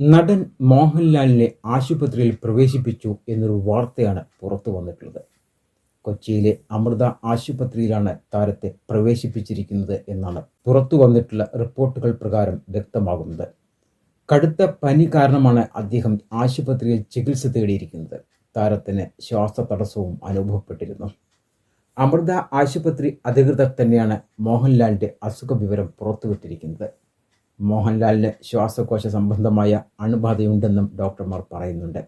നടൻ മോഹൻലാലിനെ ആശുപത്രിയിൽ പ്രവേശിപ്പിച്ചു എന്നൊരു വാർത്തയാണ് പുറത്തു വന്നിട്ടുള്ളത്. കൊച്ചിയിലെ അമൃത ആശുപത്രിയിലാണ് താരത്തെ പ്രവേശിപ്പിച്ചിരിക്കുന്നത് എന്നാണ് പുറത്തു വന്നിട്ടുള്ള റിപ്പോർട്ടുകൾ പ്രകാരം വ്യക്തമാകുന്നത്. കടുത്ത പനി കാരണമാണ് അദ്ദേഹം ആശുപത്രിയിൽ ചികിത്സ തേടിയിരിക്കുന്നത്. താരത്തിന് ശ്വാസതടസ്സവും അനുഭവപ്പെട്ടിരുന്നു. അമൃത ആശുപത്രി അധികൃതർ തന്നെയാണ് മോഹൻലാലിന്റെ അസുഖ വിവരം പുറത്തുവിട്ടിരിക്കുന്നത്. മോഹൻലാലിന് ശ്വാസകോശ സംബന്ധമായ അണുബാധയുണ്ടെന്നും ഡോക്ടർമാർ പറയുന്നുണ്ട്.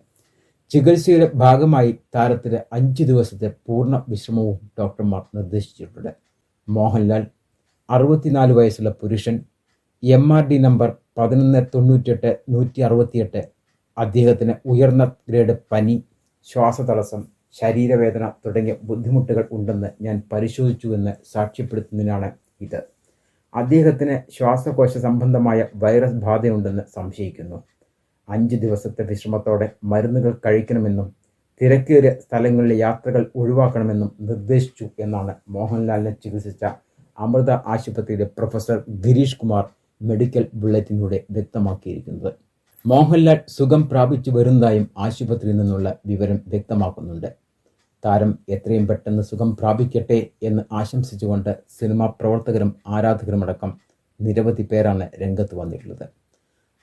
ചികിത്സയുടെ ഭാഗമായി താരത്തിന് അഞ്ച് ദിവസത്തെ പൂർണ വിശ്രമവും ഡോക്ടർമാർ നിർദ്ദേശിച്ചിട്ടുണ്ട്. മോഹൻലാൽ അറുപത്തിനാല് വയസ്സുള്ള പുരുഷൻ എം ആർ ഡി നമ്പർ പതിനൊന്ന് തൊണ്ണൂറ്റെട്ട് നൂറ്റി അറുപത്തിയെട്ട് അദ്ദേഹത്തിന് ഉയർന്ന ഗ്രേഡ് പനി ശ്വാസതടസ്സം ശരീരവേദന തുടങ്ങിയ ബുദ്ധിമുട്ടുകൾ ഉണ്ടെന്ന് ഞാൻ പരിശോധിച്ചുവെന്ന് സാക്ഷ്യപ്പെടുത്തുന്നതിനാണ് ഇത്. അദ്ദേഹത്തിന് ശ്വാസകോശ സംബന്ധമായ വൈറസ് ബാധയുണ്ടെന്ന് സംശയിക്കുന്നു. അഞ്ച് ദിവസത്തെ വിശ്രമത്തോടെ മരുന്നുകൾ കഴിക്കണമെന്നും തിരക്കേറിയ സ്ഥലങ്ങളിലെ യാത്രകൾ ഒഴിവാക്കണമെന്നും നിർദ്ദേശിച്ചു എന്നാണ് മോഹൻലാലിനെ ചികിത്സിച്ച അമൃത ആശുപത്രിയിലെ പ്രൊഫസർ ഗിരീഷ് കുമാർ മെഡിക്കൽ ബുള്ളറ്റിനിലൂടെ വ്യക്തമാക്കിയിരിക്കുന്നത്. മോഹൻലാൽ സുഖം പ്രാപിച്ചു വരുന്നതായും ആശുപത്രിയിൽ നിന്നുള്ള വിവരം വ്യക്തമാക്കുന്നുണ്ട്. താരം എത്രയും പെട്ടെന്ന് സുഖം പ്രാപിക്കട്ടെ എന്ന് ആശംസിച്ചുകൊണ്ട് സിനിമാ പ്രവർത്തകരും ആരാധകരുമടക്കം നിരവധി പേരാണ് രംഗത്ത് വന്നിട്ടുള്ളത്.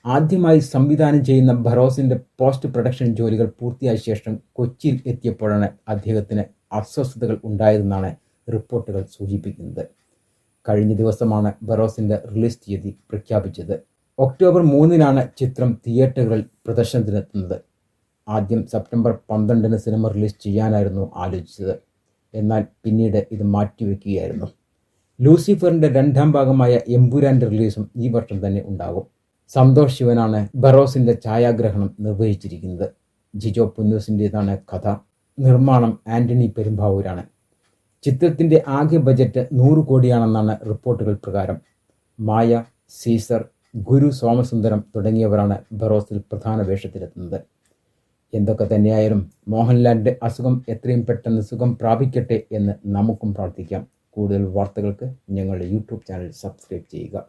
ആദ്യമായി സംവിധാനം ചെയ്യുന്ന ഭറോസിന്റെ പോസ്റ്റ് പ്രൊഡക്ഷൻ ജോലികൾ പൂർത്തിയായ ശേഷം കൊച്ചിയിൽ എത്തിയപ്പോഴാണ് അദ്ദേഹത്തിന് അസ്വസ്ഥതകൾ ഉണ്ടായതെന്നാണ് റിപ്പോർട്ടുകൾ സൂചിപ്പിക്കുന്നത്. കഴിഞ്ഞ ദിവസമാണ് ബറോസിന്റെ റിലീസ് തീയതി പ്രഖ്യാപിച്ചത്. ഒക്ടോബർ മൂന്നിനാണ് ചിത്രം തിയേറ്ററുകളിൽ പ്രദർശനത്തിനെത്തുന്നത്. ആദ്യം സെപ്റ്റംബർ പന്ത്രണ്ടിന് സിനിമ റിലീസ് ചെയ്യാനായിരുന്നു ആലോചിച്ചത്. എന്നാൽ പിന്നീട് ഇത് മാറ്റിവെക്കുകയായിരുന്നു. ലൂസിഫറിന്റെ രണ്ടാം ഭാഗമായ എമ്പുരാന്റെ റിലീസും ഈ വർഷം തന്നെ ഉണ്ടാകും. സന്തോഷ് ശിവനാണ് ബറോസിന്റെ ഛായാഗ്രഹണം നിർവഹിച്ചിരിക്കുന്നത്. ജിജോ പുന്നൂസിന്റെതാണ് കഥ. നിർമ്മാണം ആന്റണി പെരുമ്പാവൂരാണ്. ചിത്രത്തിന്റെ ആകെ ബജറ്റ് നൂറ് കോടിയാണെന്നാണ് റിപ്പോർട്ടുകൾ പ്രകാരം. മായ സീസർ ഗുരു സോമസുന്ദരം തുടങ്ങിയവരാണ് ബറോസിൽ പ്രധാന വേഷത്തിലെത്തുന്നത്. എന്തൊക്കെ തന്നെയായാലും മോഹൻലാലിന്റെ അസുഖം എത്രയും പെട്ടെന്ന് സുഖം പ്രാപിക്കട്ടെ എന്ന് നമുക്കും പ്രാർത്ഥിക്കാം. കൂടുതൽ വാർത്തകൾക്ക് ഞങ്ങളുടെ യൂട്യൂബ് ചാനൽ സബ്സ്ക്രൈബ് ചെയ്യുക.